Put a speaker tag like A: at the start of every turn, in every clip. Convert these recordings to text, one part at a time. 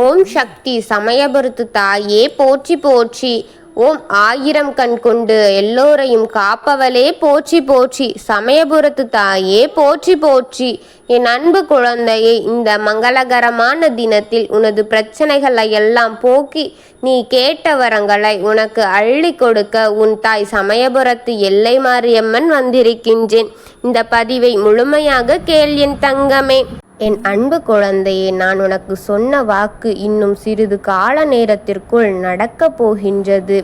A: ஓம் சக்தி சமயபுரத்து தாயே போற்றி போற்றி. ஓம் ஆயிரம் கண் கொண்டு எல்லோரையும் காப்பவளே போற்றி போற்றி. சமயபுரத்து தாயே போற்றி போற்றி. என் அன்பு குழந்தையை இந்த மங்களகரமான தினத்தில் உனது பிரச்சனைகளை எல்லாம் போக்கி நீ கேட்ட வரங்களை உனக்கு அள்ளி கொடுக்க உன் தாய் சமயபுரத்து எல்லை மாரியம்மன் வந்திருக்கின்றேன். இந்த பதிவை முழுமையாக கேள் என் தங்கமே. என் அன்பு குழந்தையே நான் உனக்கு சொன்ன வாக்கு இன்னும் சிறிது கால நேரத்திற்குள் நடக்கப் போகின்றது.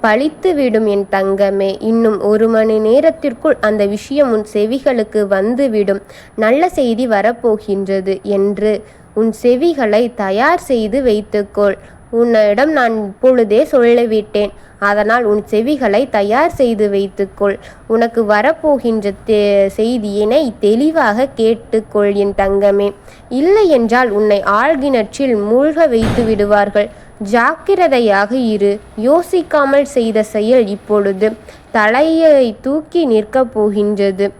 A: பழித்து விடும் என் தங்கமே இன்னும் ஒரு மணி நேரத்திற்குள் அந்த விஷயம் உன் செவிகளுக்கு வந்துவிடும். நல்ல செய்தி வரப்போகின்றது என்று உன் செவிகளை தயார் செய்து வைத்துக்கொள். உன்னிடம் நான் இப்பொழுதே சொல்லிவிட்டேன் அதனால் உன் செவிகளை தயார் செய்து வைத்துக்கொள். உனக்கு வரப்போகின்ற தே செய்தியினை தெளிவாக கேட்டுக்கொள் என் தங்கமே. இல்லை என்றால் உன்னை ஆழ்கிணற்றில் மூழ்க வைத்து விடுவார்கள். ஜாக்கிரதையாக இரு. யோசிக்காமல் செய்த செயல் இப்பொழுது தலையை தூக்கி நிற்கப் போகின்றது.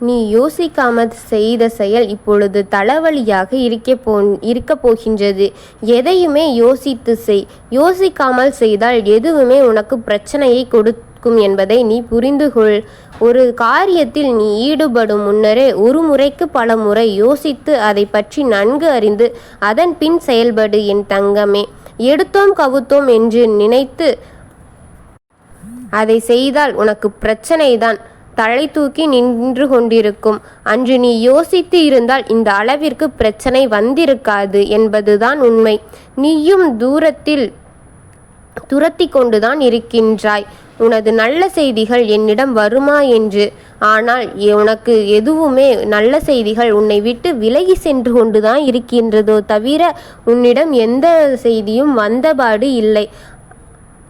A: நீ யோசிக்காமல் செய்த செயல் இப்பொழுது தலைவலியாக இருக்க போ இருக்க போகின்றது. எதையுமே யோசித்து செய் யோசிக்காமல் செய்தால் எதுவுமே உனக்கு பிரச்சனையை கொடுக்கும் என்பதை நீ புரிந்து கொள். ஒரு காரியத்தில் நீ ஈடுபடும் முன்னரே ஒரு முறைக்கு பல முறை யோசித்து அதை பற்றி நன்கு அறிந்து அதன் பின் செயல்படு என் தங்கமே. எடுத்தோம் கவுத்தோம் என்று நினைத்து அதை செய்தால் உனக்கு பிரச்சனைதான். தலை தூக்கி நின்று கொண்டிருக்கும். அன்று நீ யோசித்து இருந்தால் இந்த அளவிற்கு பிரச்சனை வந்திருக்காது என்பதுதான் உண்மை. நீயும் தூரத்தில் துரத்தி கொண்டுதான் இருக்கின்றாய். உனது நல்ல செய்திகள் என்னிடம் வருமா என்று. ஆனால் உனக்கு எதுவுமே நல்ல செய்திகள் உன்னை விட்டு விலகி சென்று கொண்டுதான் இருக்கின்றதோ தவிர உன்னிடம் எந்த செய்தியும் வந்தபாடு இல்லை.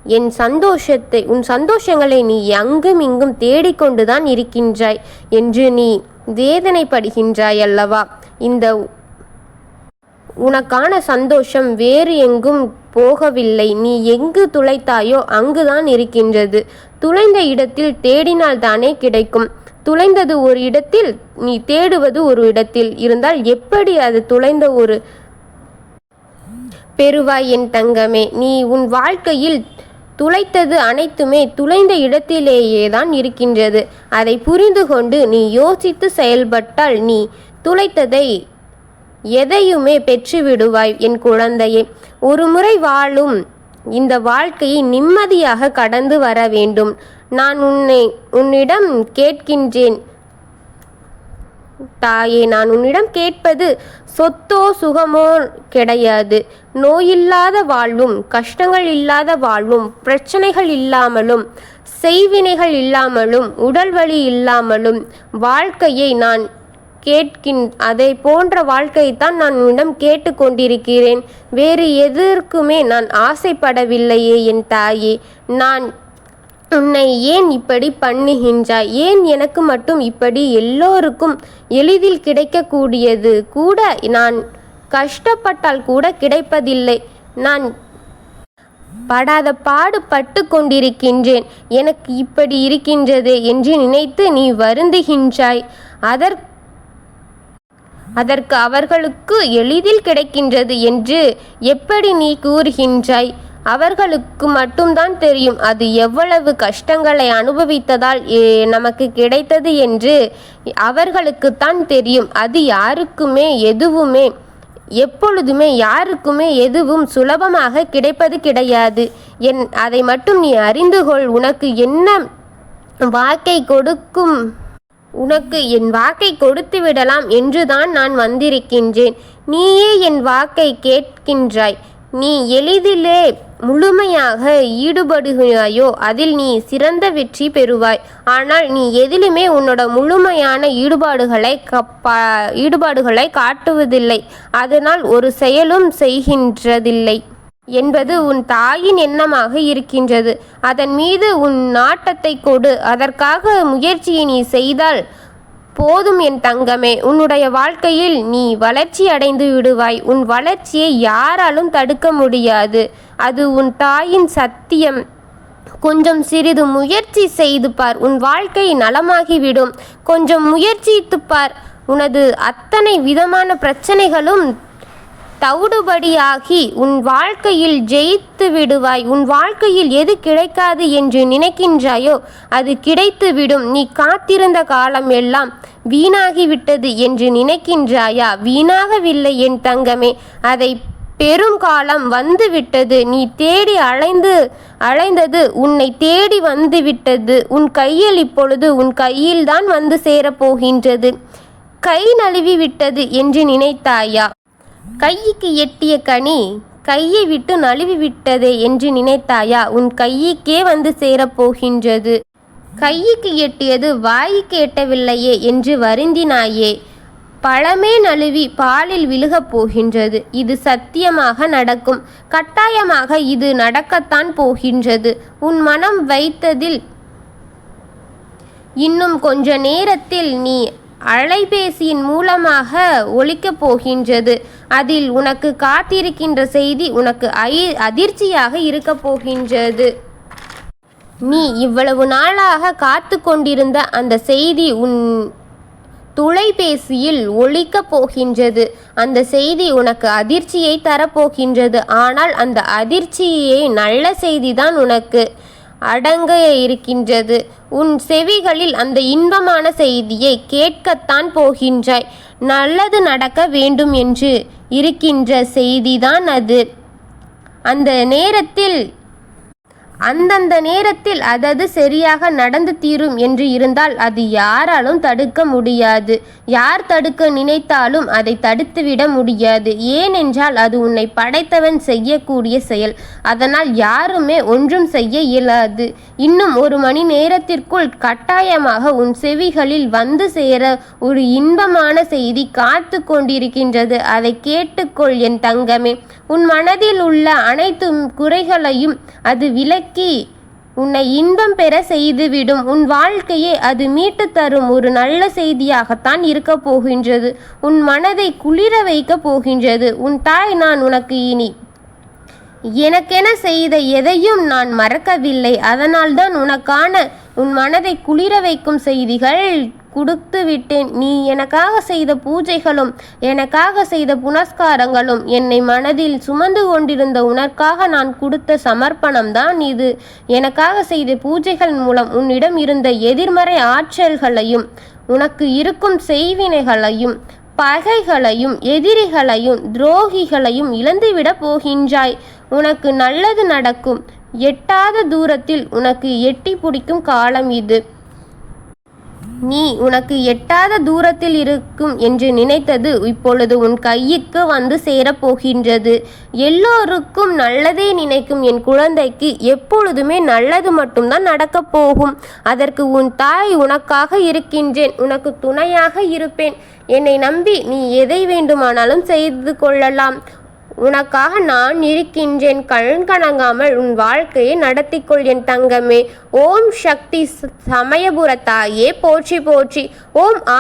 A: என் சந்தோஷத்தை உன் சந்தோஷங்களை நீ அங்கும் இங்கும் தேடிக்கொண்டுதான் இருக்கின்றாய் என்று நீ வேதனைப்படுகின்றாய் அல்லவா? இந்த உனக்கான சந்தோஷம் வேறு எங்கும் போகவில்லை. நீ எங்கு துளைத்தாயோ அங்குதான் இருக்கின்றது. துளைந்த இடத்தில் தேடினால் தானே கிடைக்கும். துளைந்தது ஒரு இடத்தில் நீ தேடுவது ஒரு இடத்தில். இருந்தால் எப்படி அது துளைந்த ஒரு பெறுவாய் என் தங்கமே? நீ உன் வாழ்க்கையில் துளைத்தது அனைத்துமே துளைந்த இடத்திலேயே தான் இருக்கின்றது. அதை புரிந்து கொண்டு நீ யோசித்து செயல்பட்டால் நீ துளைத்ததை எதையுமே பெற்று விடுவாய் என் குழந்தையே. ஒரு முறை வாழும் இந்த வாழ்க்கையை நிம்மதியாக கடந்து வர வேண்டும். நான் உன்னை உன்னிடம் கேட்கின்றேன். தாயே நான் உன்னிடம் கேட்பது சொத்தோ சுகமோ கிடையாது. நோயில்லாத வாழ்வும் கஷ்டங்கள் இல்லாத வாழ்வும் பிரச்சனைகள் இல்லாமலும் செய்வினைகள் இல்லாமலும் உடல் வலி இல்லாமலும் வாழ்க்கையை நான் கேட்கின் அதை போன்ற வாழ்க்கையைத்தான் நான் உன்னிடம் கேட்டுக்கொண்டிருக்கிறேன் வேறு எதற்குமே நான் ஆசைப்படவில்லையே என் தாயே. நான் உன்னை ஏன் இப்படி பண்ணுகின்றாய்? ஏன் எனக்கு மட்டும் இப்படி எல்லோருக்கும் எளிதில் கிடைக்கக்கூடியது கூட நான் கஷ்டப்பட்டால் கூட கிடைப்பதில்லை. நான் படாத பாடு பட்டு கொண்டிருக்கின்றேன். எனக்கு இப்படி இருக்கின்றது என்று நினைத்து நீ வருந்துகின்றாய். அதற் அதற்கு அவர்களுக்கு எளிதில் கிடைக்கின்றது என்று எப்படி நீ கூறுகின்றாய்? அவர்களுக்கு மட்டும்தான் தெரியும். அது எவ்வளவு கஷ்டங்களை அனுபவித்ததால் ஏ- நமக்கு கிடைத்தது என்று அவர்களுக்குத்தான் தெரியும். அது யாருக்குமே எதுவுமே எப்பொழுதுமே யாருக்குமே எதுவும் சுலபமாக கிடைப்பது கிடையாது. என் அதை மட்டும் நீ அறிந்து கொள். உனக்கு என்ன வாக்கை கொடுக்கும்? உனக்கு என் வாக்கை கொடுத்து விடலாம் என்றுதான் நான் வந்திருக்கின்றேன். நீயே என் வாக்கை கேட்கின்றாய். நீ எளிதிலே முழுமையாக ஈடுபடுகிறாயோ அதில் நீ சிறந்த வெற்றி பெறுவாய். ஆனால் நீ எதிலுமே உன்னோட முழுமையான ஈடுபாடுகளை கப்பா ஈடுபாடுகளை காட்டுவதில்லை. அதனால் ஒரு செயலும் செய்கின்றதில்லை. என்பது உன் தாயின் எண்ணமாக இருக்கின்றது. அதன் மீது உன் நாட்டத்தை கொடு. அதற்காக முயற்சியை நீ செய்தால் போதும் என் தங்கமே உன்னுடைய வாழ்க்கையில் நீ வளர்ச்சி அடைந்து விடுவாய். உன் வளர்ச்சியை யாராலும் தடுக்க முடியாது. அது உன் தாயின் சத்தியம். கொஞ்சம் சிறிது முயற்சி செய்து பார். உன் வாழ்க்கை நலமாகிவிடும். கொஞ்சம் முயற்சித்து பார். உனது அத்தனை விதமான பிரச்சனைகளும் தவிடுபடியாகி உன் வாழ்க்கையில் ஜெயித்து விடுவாய். உன் வாழ்க்கையில் எது கிடைக்காது என்று நினைக்கின்றாயோ அது கிடைத்துவிடும். நீ காத்திருந்த காலம் எல்லாம் வீணாகிவிட்டது என்று நினைக்கின்றாயா? வீணாகவில்லை என் தங்கமே. அதை பெரும் காலம் வந்துவிட்டது. நீ தேடி அலைந்து அலைந்தது உன்னை தேடி வந்துவிட்டது. உன் கையில் இப்பொழுது உன் கையில்தான் வந்து சேரப்போகின்றது. கை நழுவி விட்டது என்று நினைத்தாயா? கையிக்கு எட்டிய கனி கையை விட்டு நழுவி விட்டதே என்று நினைத்தாயா? உன் கையுக்கே வந்து சேரப்போகின்றது. கையிக்கு எட்டியது வாய்க்கு எட்டவில்லையே என்று வருந்தினாயே. பழமே நழுவி பாலில் விழுகப் போகின்றது. இது சத்தியமாக நடக்கும். கட்டாயமாக இது நடக்கத்தான் போகின்றது. உன் மனம் வைத்ததில் இன்னும் கொஞ்ச நேரத்தில் நீ அலைபேசியின் மூலமாக ஒலிக்கப் போகின்றது. அதில் உனக்கு காத்திருக்கின்ற செய்தி உனக்கு ஐ அதிர்ச்சியாக இருக்கப் போகின்றது. நீ இவ்வளவு நாளாக காத்து கொண்டிருந்த அந்த செய்தி உன் துளைபேசியில் ஒழிக்கப் போகின்றது. அந்த செய்தி உனக்கு அதிர்ச்சியை தரப்போகின்றது ஆனால் அந்த அதிர்ச்சியே நல்ல செய்திதான் உனக்கு. அடங்க இருக்கின்றது. உன் செவிகளில் அந்த இன்பமான செய்தியை கேட்கத்தான் போகின்றாய். நல்லது நடக்க வேண்டும் என்று இருக்கின்ற செய்திதான் அது. அந்த நேரத்தில் அந்தந்த நேரத்தில் அதது சரியாக நடந்து தீரும் என்று இருந்தால் அது யாராலும் தடுக்க முடியாது. யார் தடுக்க நினைத்தாலும் அதை தடுத்துவிட முடியாது. ஏனென்றால் அது உன்னை படைத்தவன் செய்யக்கூடிய செயல். அதனால் யாருமே ஒன்றும் செய்ய இயலாது. இன்னும் ஒரு மணி நேரத்திற்குள் கட்டாயமாக உன் செவிகளில் வந்து சேர ஒரு இன்பமான செய்தி காத்து கொண்டிருக்கின்றது. அதை கேட்டுக்கொள் என் தங்கமே. உன் மனதில் உள்ள அனைத்து குறைகளையும் அது விலை விலக்கி உன்னை இன்பம் பெற செய்துவிடும். உன் வாழ்க்கையை அது மீட்டு தரும். ஒரு நல்ல செய்தியாகத்தான் இருக்க போகின்றது. உன் மனதை குளிர வைக்க போகின்றது. உன் தாய் நான் உனக்கு இனி எனக்கென செய்த எதையும் நான் மறக்கவில்லை. அதனால்தான் உனக்கான உன் மனதை குளிர வைக்கும் செய்திகள் கொடுத்து விட்டேன். நீ எனக்காக செய்த பூஜைகளும் எனக்காக செய்த புனஸ்காரங்களும் என்னை மனதில் சுமந்து கொண்டிருந்த உனக்காக நான் கொடுத்த சமர்ப்பணம்தான் இது. எனக்காக செய்த பூஜைகள் மூலம் உன்னிடம் இருந்த எதிர்மறை ஆற்றல்களையும் உனக்கு இருக்கும் செய்வினைகளையும் பகைகளையும் எதிரிகளையும் துரோகிகளையும் இழந்துவிடப் போகின்றாய். உனக்கு நல்லது நடக்கும். எட்டாத தூரத்தில் உனக்கு எட்டி பிடிக்கும் காலம் இது. நீ உனக்கு எட்டாத தூரத்தில் இருக்கும் என்று நினைத்தது இப்பொழுது உன் கைக்கு வந்து சேரப்போகின்றது. எல்லோருக்கும் நல்லதே நினைக்கும் என் குழந்தைக்கு எப்பொழுதுமே நல்லது மட்டும்தான் நடக்கப் போகும். அதற்கு உன் தாய் உனக்காக இருக்கின்றேன் உனக்கு துணையாக இருப்பேன். என்னை நம்பி நீ எதை வேண்டுமானாலும் செய்து கொள்ளலாம். உனக்காக நான் இருக்கின்றேன். கண் கணங்காமல் உன் வாழ்க்கையை நடத்திக்கொள் என் தங்கமே. ஓம் சக்தி சமயபுரத்தாயே போற்றி போற்றி. ஓம்